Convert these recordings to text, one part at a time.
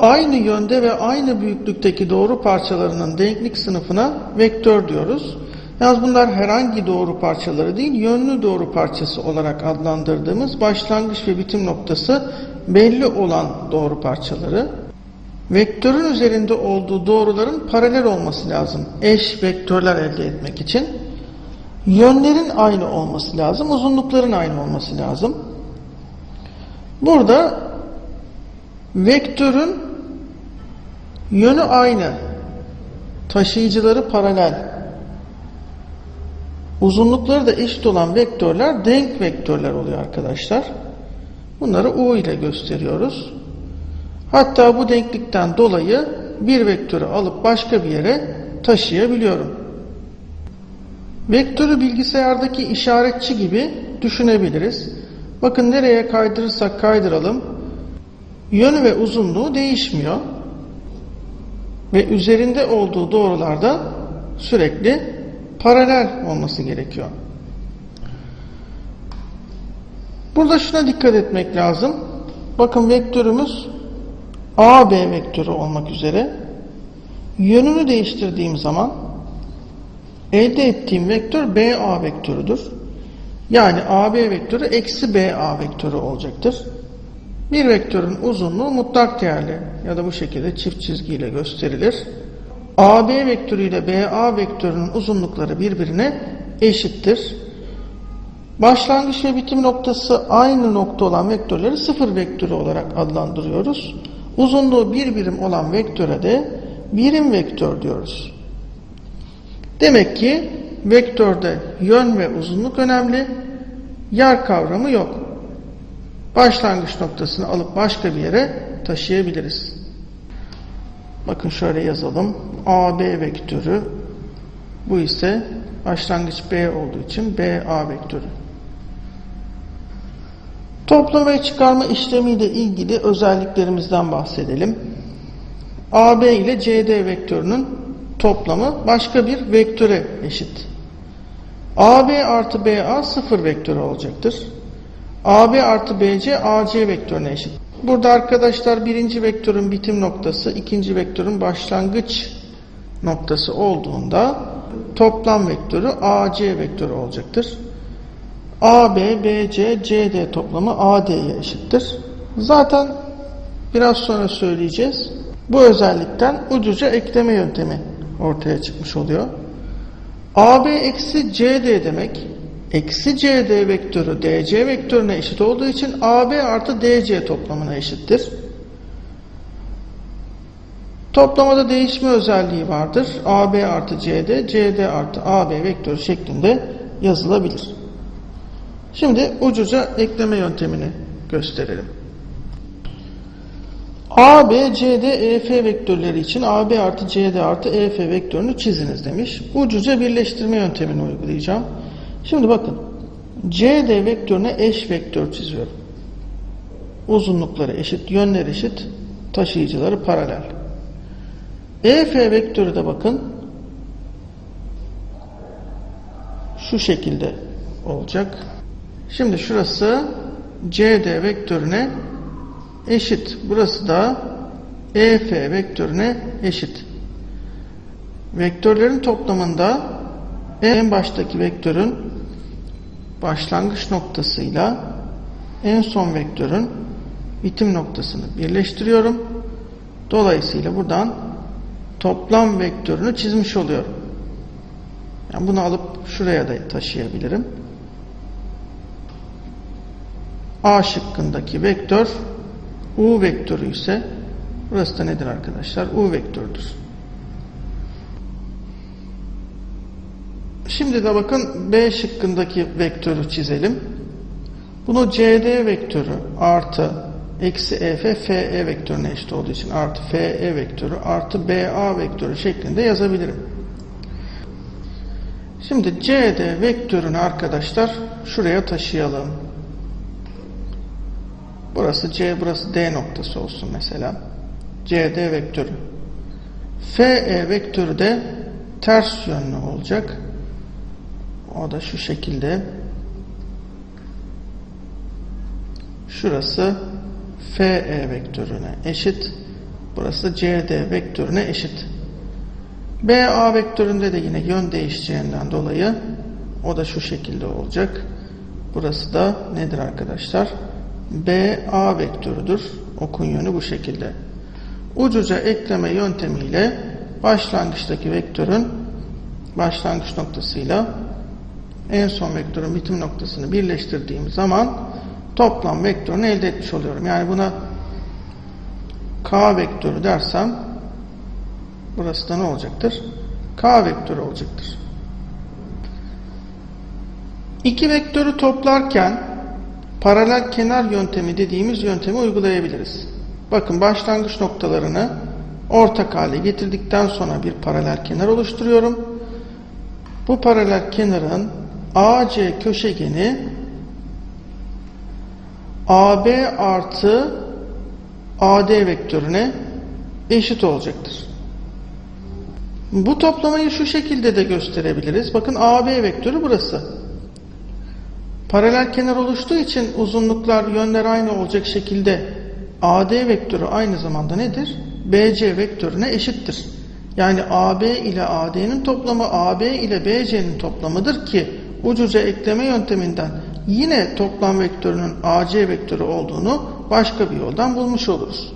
Aynı yönde ve aynı büyüklükteki doğru parçalarının denklik sınıfına vektör diyoruz. Yalnız bunlar herhangi doğru parçaları değil, yönlü doğru parçası olarak adlandırdığımız başlangıç ve bitim noktası belli olan doğru parçaları. Vektörün üzerinde olduğu doğruların paralel olması lazım. Eş vektörler elde etmek için. Yönlerin aynı olması lazım, uzunlukların aynı olması lazım. Burada vektörün yönü aynı, taşıyıcıları paralel, uzunlukları da eşit olan vektörler denk vektörler oluyor arkadaşlar. Bunları U ile gösteriyoruz. Hatta bu denklikten dolayı bir vektörü alıp başka bir yere taşıyabiliyorum. Vektörü bilgisayardaki işaretçi gibi düşünebiliriz. Bakın nereye kaydırırsak kaydıralım yönü ve uzunluğu değişmiyor. Ve üzerinde olduğu doğrularda sürekli paralel olması gerekiyor. Burada şuna dikkat etmek lazım. Bakın vektörümüz AB vektörü olmak üzere yönünü değiştirdiğim zaman elde ettiğim vektör BA vektörüdür. Yani AB vektörü eksi BA vektörü olacaktır. Bir vektörün uzunluğu mutlak değerli ya da bu şekilde çift çizgiyle gösterilir. AB vektörü ile BA vektörünün uzunlukları birbirine eşittir. Başlangıç ve bitim noktası aynı nokta olan vektörleri sıfır vektörü olarak adlandırıyoruz. Uzunluğu bir birim olan vektöre de birim vektör diyoruz. Demek ki vektörde yön ve uzunluk önemli, yer kavramı yok. Başlangıç noktasını alıp başka bir yere taşıyabiliriz. Bakın şöyle yazalım. AB vektörü bu ise başlangıç B olduğu için BA vektörü. Toplama ve çıkarma işlemiyle ilgili özelliklerimizden bahsedelim. AB ile CD vektörünün toplamı başka bir vektöre eşit. AB artı BA sıfır vektörü olacaktır. AB artı BC AC vektörüne eşit. Burada arkadaşlar birinci vektörün bitim noktası, ikinci vektörün başlangıç noktası olduğunda toplam vektörü AC vektörü olacaktır. AB, BC, CD toplamı AD'ye eşittir. Zaten biraz sonra söyleyeceğiz. Bu özellikten ucuca ekleme yöntemi ortaya çıkmış oluyor. AB eksi CD demek eksi CD vektörü DC vektörüne eşit olduğu için AB artı DC toplamına eşittir. Toplamada değişme özelliği vardır. AB artı CD, CD artı AB vektörü şeklinde yazılabilir. Şimdi ucuca ekleme yöntemini gösterelim. AB, CD, EF vektörleri için AB artı CD artı EF vektörünü çiziniz demiş. Ucuca birleştirme yöntemini uygulayacağım. Şimdi bakın. CD vektörüne eş vektör çiziyorum. Uzunlukları eşit, yönler eşit, taşıyıcıları paralel. EF vektörü de bakın şu şekilde olacak. Şimdi şurası CD vektörüne eşit. Burası da EF vektörüne eşit. Vektörlerin toplamında en baştaki vektörün başlangıç noktasıyla en son vektörün bitim noktasını birleştiriyorum. Dolayısıyla buradan toplam vektörünü çizmiş oluyorum. Yani bunu alıp şuraya da taşıyabilirim. A şıkkındaki vektör U vektörü ise burası da nedir arkadaşlar? U vektörüdür. Şimdi de bakın B şıkkındaki vektörü çizelim. Bunu CD vektörü artı eksi EF FE vektörüne eşit olduğu için artı FE vektörü artı BA vektörü şeklinde yazabilirim. Şimdi CD vektörünü arkadaşlar şuraya taşıyalım. Burası C, burası D noktası olsun mesela. CD vektörü. FE vektörü de ters yönlü olacak. O da şu şekilde. Şurası FE vektörüne eşit. Burası CD vektörüne eşit. BA vektöründe de yine yön değişeceğinden dolayı o da şu şekilde olacak. Burası da nedir arkadaşlar? BA vektörüdür. Okun yönü bu şekilde. Ucuca ekleme yöntemiyle başlangıçtaki vektörün başlangıç noktasıyla en son vektörün bitim noktasını birleştirdiğim zaman toplam vektörünü elde etmiş oluyorum. Yani buna K vektörü dersem burası da ne olacaktır? K vektörü olacaktır. İki vektörü toplarken paralel kenar yöntemi dediğimiz yöntemi uygulayabiliriz. Bakın başlangıç noktalarını ortak hale getirdikten sonra bir paralel kenar oluşturuyorum. Bu paralel kenarın AC köşegeni AB artı AD vektörüne eşit olacaktır. Bu toplamayı şu şekilde de gösterebiliriz. Bakın AB vektörü burası. Paralel kenar oluştuğu için uzunluklar, yönler aynı olacak şekilde AD vektörü aynı zamanda nedir? BC vektörüne eşittir. Yani AB ile AD'nin toplamı AB ile BC'nin toplamıdır ki ucuca ekleme yönteminden yine toplam vektörünün AC vektörü olduğunu başka bir yoldan bulmuş oluruz.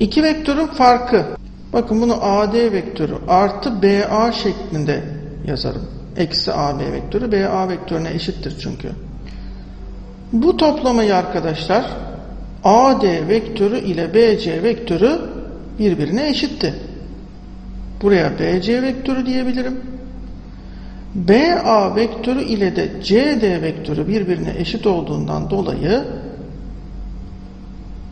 İki vektörün farkı. Bakın bunu AD vektörü artı BA şeklinde yazarım. Eksi AB vektörü BA vektörüne eşittir çünkü. Bu toplamayı arkadaşlar AD vektörü ile BC vektörü birbirine eşitti. Buraya BC vektörü diyebilirim. BA vektörü ile de CD vektörü birbirine eşit olduğundan dolayı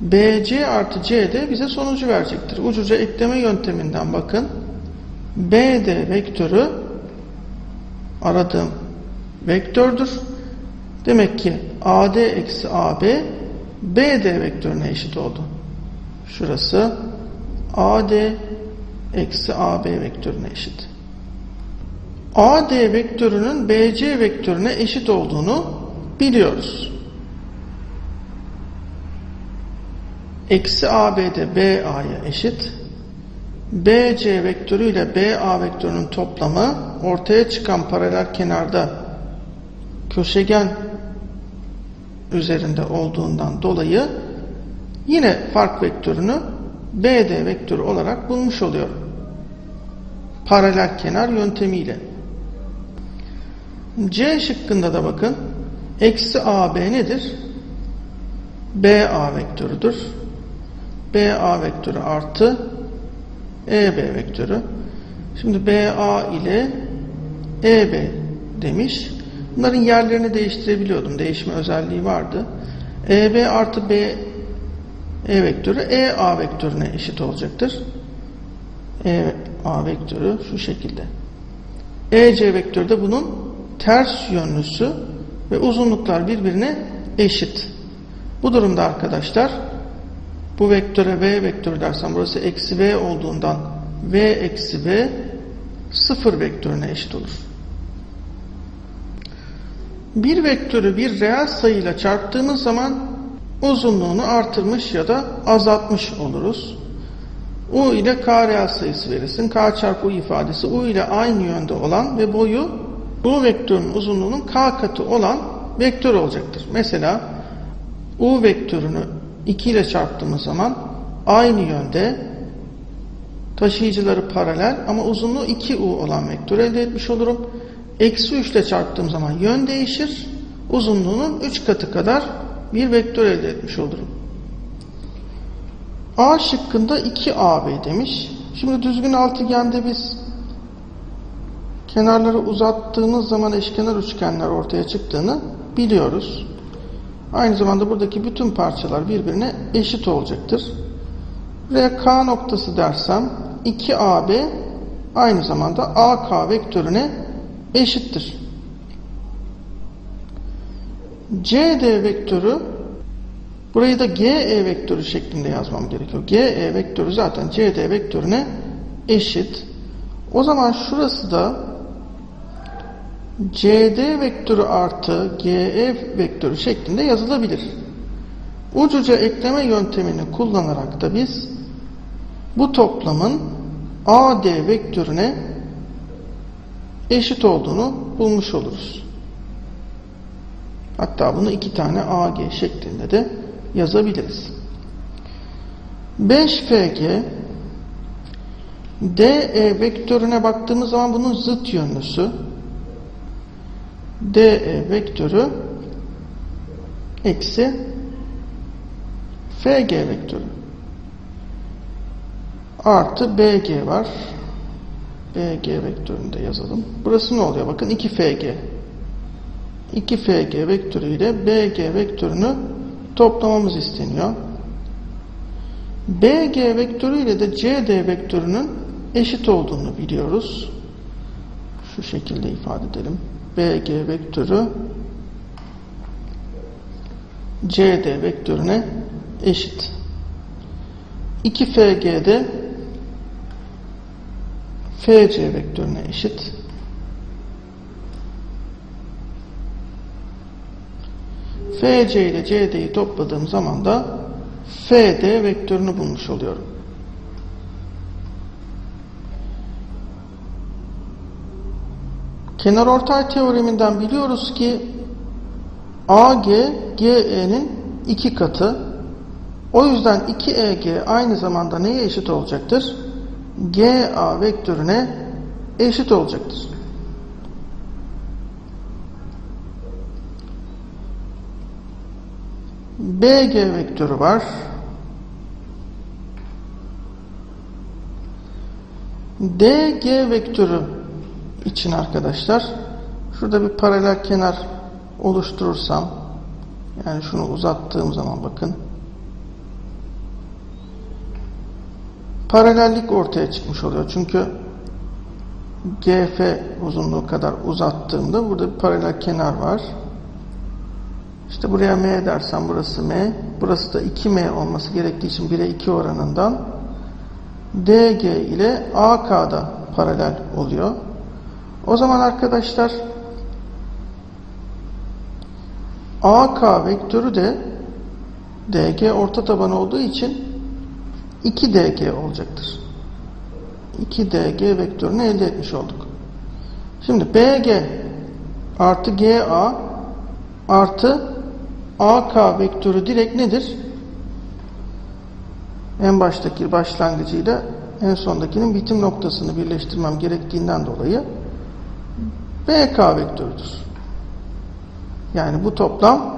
BC artı CD bize sonucu verecektir. Ucuca ekleme yönteminden bakın. BD vektörü aradığım vektördür. Demek ki AD eksi AB BD vektörüne eşit oldu. Şurası AD eksi AB vektörüne eşit. AD vektörünün BC vektörüne eşit olduğunu biliyoruz. Eksi AB de BA'ya eşit. BC vektörü ile BA vektörünün toplamı ortaya çıkan paralel kenarda köşegen üzerinde olduğundan dolayı yine fark vektörünü BD vektörü olarak bulmuş oluyorum. Paralel kenar yöntemiyle. C şıkkında da bakın eksi AB nedir? BA vektörüdür. BA vektörü artı EB vektörü. Şimdi BA ile EB demiş. Bunların yerlerini değiştirebiliyordum. Değişme özelliği vardı. EB artı B E vektörü EA vektörüne eşit olacaktır. EA vektörü şu şekilde. EC vektörü de bunun ters yönlüsü ve uzunluklar birbirine eşit. Bu durumda arkadaşlar bu vektöre V vektörü dersem burası eksi V olduğundan V eksi V sıfır vektörüne eşit olur. Bir vektörü bir reel sayıyla çarptığımız zaman uzunluğunu artırmış ya da azaltmış oluruz. U ile K reel sayısı verirsin. K çarpı U ifadesi U ile aynı yönde olan ve boyu bu vektörün uzunluğunun K katı olan vektör olacaktır. Mesela U vektörünü 2 ile çarptığımız zaman aynı yönde taşıyıcıları paralel ama uzunluğu 2U olan vektör elde etmiş olurum. Eksi 3 ile çarptığım zaman yön değişir. Uzunluğunun 3 katı kadar bir vektör elde etmiş olurum. A şıkkında 2AB demiş. Şimdi düzgün altıgende biz kenarları uzattığımız zaman eşkenar üçgenler ortaya çıktığını biliyoruz. Aynı zamanda buradaki bütün parçalar birbirine eşit olacaktır. Buraya K noktası dersem 2AB aynı zamanda AK vektörüne eşittir. CD vektörü burayı da GE vektörü şeklinde yazmam gerekiyor. GE vektörü zaten CD vektörüne eşit. O zaman şurası da CD vektörü artı GE vektörü şeklinde yazılabilir. Ucuca ekleme yöntemini kullanarak da biz bu toplamın AD vektörüne eşit olduğunu bulmuş oluruz. Hatta bunu iki tane AG şeklinde de yazabiliriz. 5FG DE vektörüne baktığımız zaman bunun zıt yönlüsü. DE vektörü eksi FG vektörü artı BG var. BG vektörünü de yazalım. Burası ne oluyor? Bakın 2FG. 2FG vektörü ile BG vektörünü toplamamız isteniyor. BG vektörü ile de CD vektörünün eşit olduğunu biliyoruz. Şu şekilde ifade edelim. BG vektörü CD vektörüne eşit. 2FG'de FC vektörüne eşit. FC ile CD'yi topladığım zaman da FD vektörünü bulmuş oluyorum. Kenarortay teoreminden biliyoruz ki AG GE'nin iki katı. O yüzden 2EG aynı zamanda neye eşit olacaktır? GA vektörüne eşit olacaktır. BG vektörü var. DG vektörü için arkadaşlar şurada bir paralel kenar oluşturursam yani şunu uzattığım zaman bakın paralellik ortaya çıkmış oluyor. Çünkü GF uzunluğu kadar uzattığımda burada bir paralel kenar var. İşte buraya M dersem burası M. Burası da 2M olması gerektiği için 1'e 2 oranından DG ile AK'da paralel oluyor. O zaman arkadaşlar AK vektörü de DG orta taban olduğu için 2DG olacaktır. 2DG vektörünü elde etmiş olduk. Şimdi BG artı GA artı AK vektörü direkt nedir? En baştaki başlangıcıyla en sondakinin bitim noktasını birleştirmem gerektiğinden dolayı BK vektörüdür. Yani bu toplam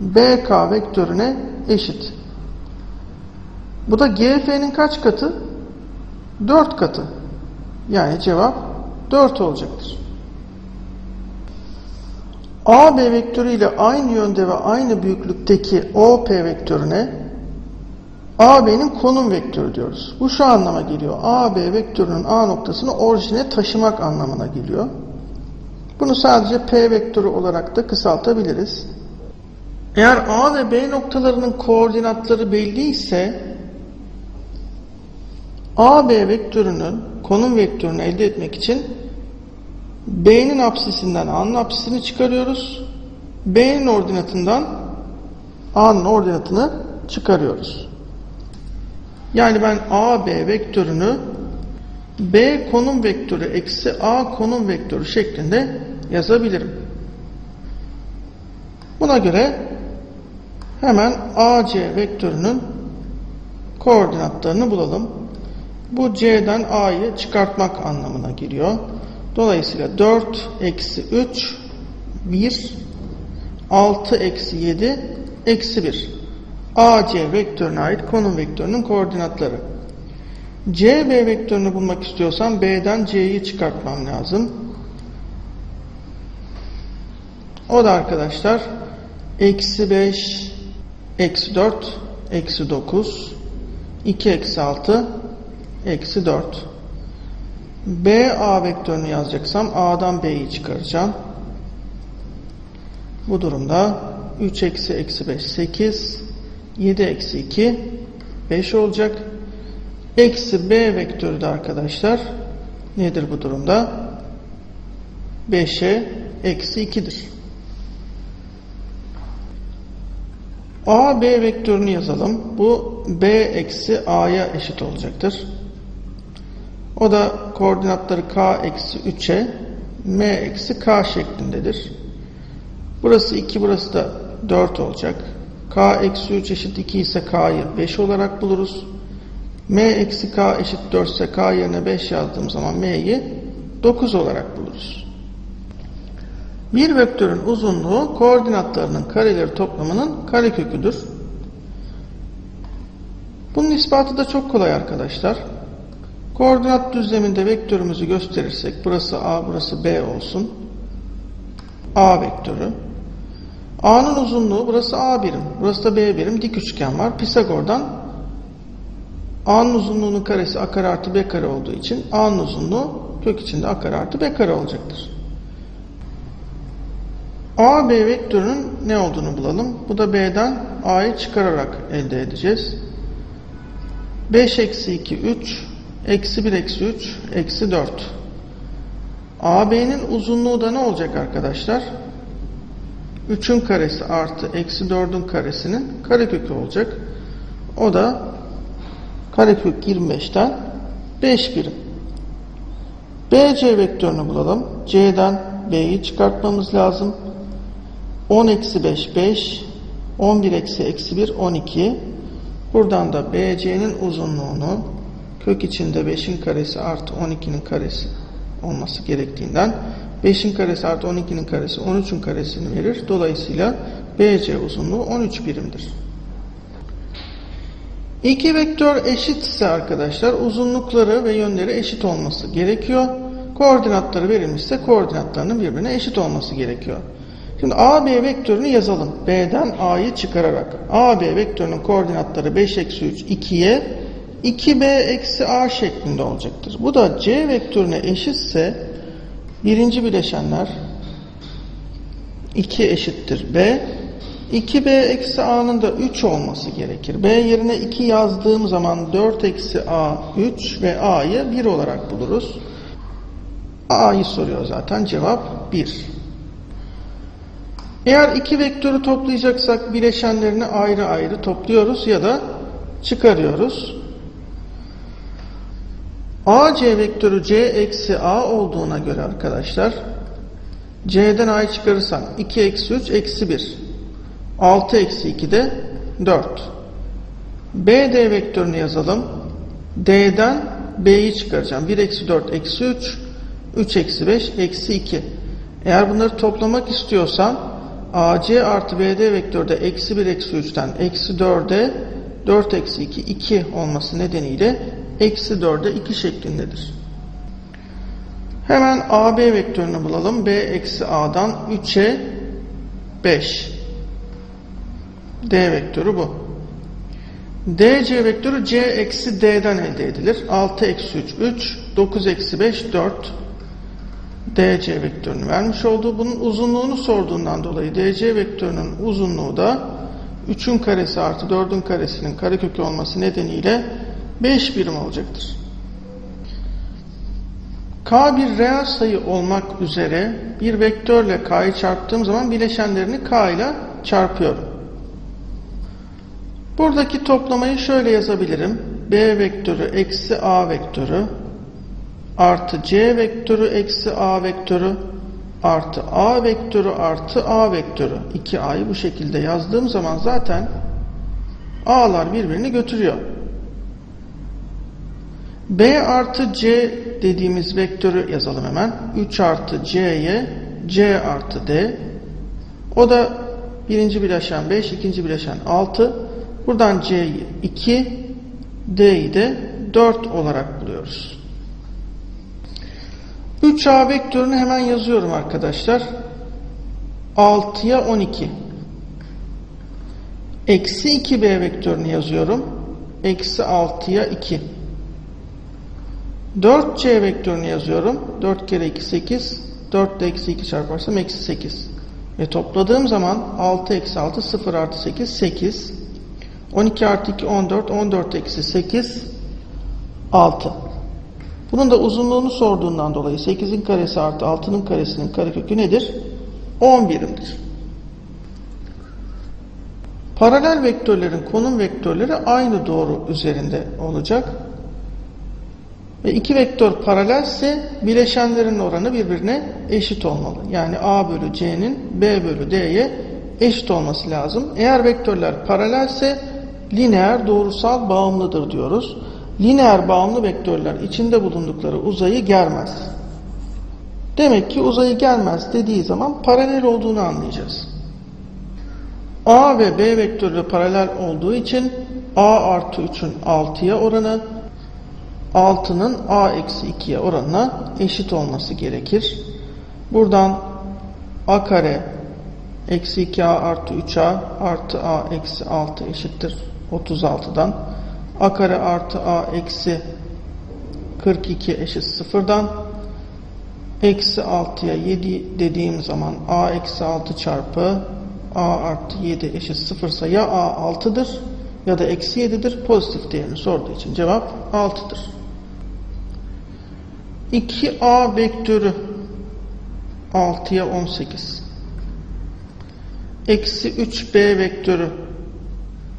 BK vektörüne eşit. Bu da GF'nin kaç katı? 4 katı. Yani cevap 4 olacaktır. AB vektörü ile aynı yönde ve aynı büyüklükteki OP vektörüne AB'nin konum vektörü diyoruz. Bu şu anlama geliyor. AB vektörünün A noktasını orijine taşımak anlamına geliyor. Bunu sadece P vektörü olarak da kısaltabiliriz. Eğer A ve B noktalarının koordinatları belli ise AB vektörünün konum vektörünü elde etmek için B'nin apsisinden A'nın apsisini çıkarıyoruz. B'nin ordinatından A'nın ordinatını çıkarıyoruz. Yani ben AB vektörünü B konum vektörü eksi A konum vektörü şeklinde yazabilirim. Buna göre hemen AC vektörünün koordinatlarını bulalım. Bu C'den A'yı çıkartmak anlamına geliyor. Dolayısıyla 4 eksi 3 1 6 eksi 7 eksi 1 AC vektörüne ait konum vektörünün koordinatları. CB vektörünü bulmak istiyorsam B'den C'yi çıkartmam lazım. O da arkadaşlar eksi 5 eksi 4 eksi 9 2 eksi 6 eksi 4 BA vektörünü yazacaksam A'dan B'yi çıkaracağım. Bu durumda 3 eksi eksi 5 8 7 eksi 2 5 olacak. Eksi B vektörü de arkadaşlar nedir bu durumda? 5'e eksi 2'dir. A, B vektörünü yazalım. Bu B eksi A'ya eşit olacaktır. O da koordinatları K eksi 3'e M eksi K şeklindedir. Burası 2, burası da 4 olacak. K eksi 3 eşit 2 ise K'yı 5 olarak buluruz. M eksi K eşit 4 ise K yerine 5 yazdığım zaman M'yi 9 olarak buluruz. Bir vektörün uzunluğu koordinatlarının kareleri toplamının kareköküdür. Bunun ispatı da çok kolay arkadaşlar. Koordinat düzleminde vektörümüzü gösterirsek burası A burası B olsun. A vektörü. A'nın uzunluğu burası A birim. Burası da B birim. Dik üçgen var. Pisagor'dan A'nın uzunluğunun karesi A kare artı B kare olduğu için A'nın uzunluğu kök içinde A kare artı B kare olacaktır. A, B vektörünün ne olduğunu bulalım. Bu da B'den A'yı çıkararak elde edeceğiz. 5 eksi 2, 3, eksi 1 eksi 3, eksi 4. AB'nin uzunluğu da ne olacak arkadaşlar? 3'ün karesi artı eksi 4'ün karesinin karekökü olacak. O da karekök 25'ten 5 birim. BC vektörünü bulalım. C'den B'yi çıkartmamız lazım. 10 eksi 5 5 11 eksi eksi 1 12 buradan da BC'nin uzunluğunu kök içinde 5'in karesi artı 12'nin karesi olması gerektiğinden 5'in karesi artı 12'nin karesi 13'ün karesini verir. Dolayısıyla BC uzunluğu 13 birimdir. İki vektör eşitse arkadaşlar uzunlukları ve yönleri eşit olması gerekiyor. Koordinatları verilmişse koordinatlarının birbirine eşit olması gerekiyor. Şimdi AB vektörünü yazalım. B'den A'yı çıkararak. AB vektörünün koordinatları 5 eksi 3 2'ye 2B eksi A şeklinde olacaktır. Bu da C vektörüne eşitse birinci bileşenler 2 eşittir B. 2B eksi A'nın da 3 olması gerekir. B yerine 2 yazdığım zaman 4 eksi A 3 ve A'yı 1 olarak buluruz. A'yı soruyor zaten cevap 1. Eğer iki vektörü toplayacaksak bileşenlerini ayrı ayrı topluyoruz ya da çıkarıyoruz. AC vektörü C eksi A olduğuna göre arkadaşlar C'den A'yı çıkarırsam 2 eksi 3 eksi 1 6 eksi 2 de 4 BD vektörünü yazalım. D'den B'yi çıkaracağım. 1 eksi 4 eksi 3 3 eksi 5 eksi 2 eğer bunları toplamak istiyorsam AC artı BD vektörde eksi 1 eksi 3'ten eksi 4'e 4 eksi 2 2 olması nedeniyle eksi 4'e 2 şeklindedir. Hemen AB vektörünü bulalım. B eksi A'dan 3'e 5. D vektörü bu. DC vektörü C eksi D'den elde edilir. 6 eksi 3 3, 9 eksi 5 4. DC vektörünü vermiş olduğu bunun uzunluğunu sorduğundan dolayı DC vektörünün uzunluğu da 3'ün karesi artı 4'ün karesinin karekökü olması nedeniyle 5 birim olacaktır. K bir reel sayı olmak üzere bir vektörle K'yı çarptığım zaman bileşenlerini K ile çarpıyorum. Buradaki toplamayı şöyle yazabilirim. B vektörü eksi A vektörü artı C vektörü eksi A vektörü artı A vektörü artı A vektörü. 2A'yı bu şekilde yazdığım zaman zaten A'lar birbirini götürüyor. B artı C dediğimiz vektörü yazalım hemen. 3 artı C'ye C artı D. O da birinci bileşen 5, ikinci bileşen 6. Buradan C'yi 2, D'yi de 4 olarak buluyoruz. 3A vektörünü hemen yazıyorum arkadaşlar. 6'ya 12. Eksi 2B vektörünü yazıyorum. Eksi 6'ya 2. 4C vektörünü yazıyorum. 4 kere 2 8. 4 ile eksi 2 çarparsam eksi 8. Ve topladığım zaman 6 eksi 6 0 artı 8 8. 12 artı 2 14. 14 eksi 8 6. Bunun da uzunluğunu sorduğundan dolayı 8'in karesi artı 6'nın karesinin karekökü nedir? 10 birimdir. Paralel vektörlerin konum vektörleri aynı doğru üzerinde olacak. Ve iki vektör paralelse bileşenlerin oranı birbirine eşit olmalı. Yani A bölü C'nin B bölü D'ye eşit olması lazım. Eğer vektörler paralelse lineer doğrusal bağımlıdır diyoruz. Lineer bağımlı vektörler içinde bulundukları uzayı germez. Demek ki uzayı gelmez dediği zaman paralel olduğunu anlayacağız. A ve B vektörü paralel olduğu için A artı 3'ün 6'ya oranı 6'nın A eksi 2'ye oranına eşit olması gerekir. Buradan A kare eksi 2A artı 3A artı A eksi 6 eşittir 36'dan. A kare artı A eksi 42 eşit sıfırdan. Eksi 6'ya 7 dediğim zaman A eksi 6 çarpı A artı 7 eşit sıfırsa ya A 6'dır ya da eksi 7'dir. Pozitif değerini sorduğu için cevap 6'dır. 2A vektörü 6'ya 18. Eksi 3B vektörü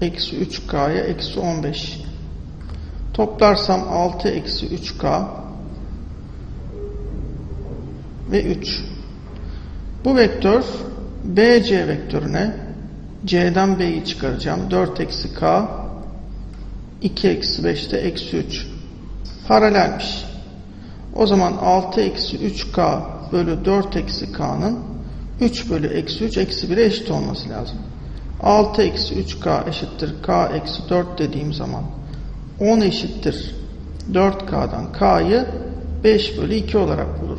eksi 3K'ya eksi 15. Toplarsam 6 eksi 3K ve 3. Bu vektör BC vektörüne C'den B'yi çıkaracağım. 4 eksi K 2 eksi 5 de eksi 3. Paralelmiş. O zaman 6 eksi 3K bölü 4 eksi K'nın 3 bölü eksi 3 eksi 1'e eşit olması lazım. 6 eksi 3K eşittir K eksi 4 dediğim zaman 10 eşittir 4K'dan K'yı 5 bölü 2 olarak bulurum.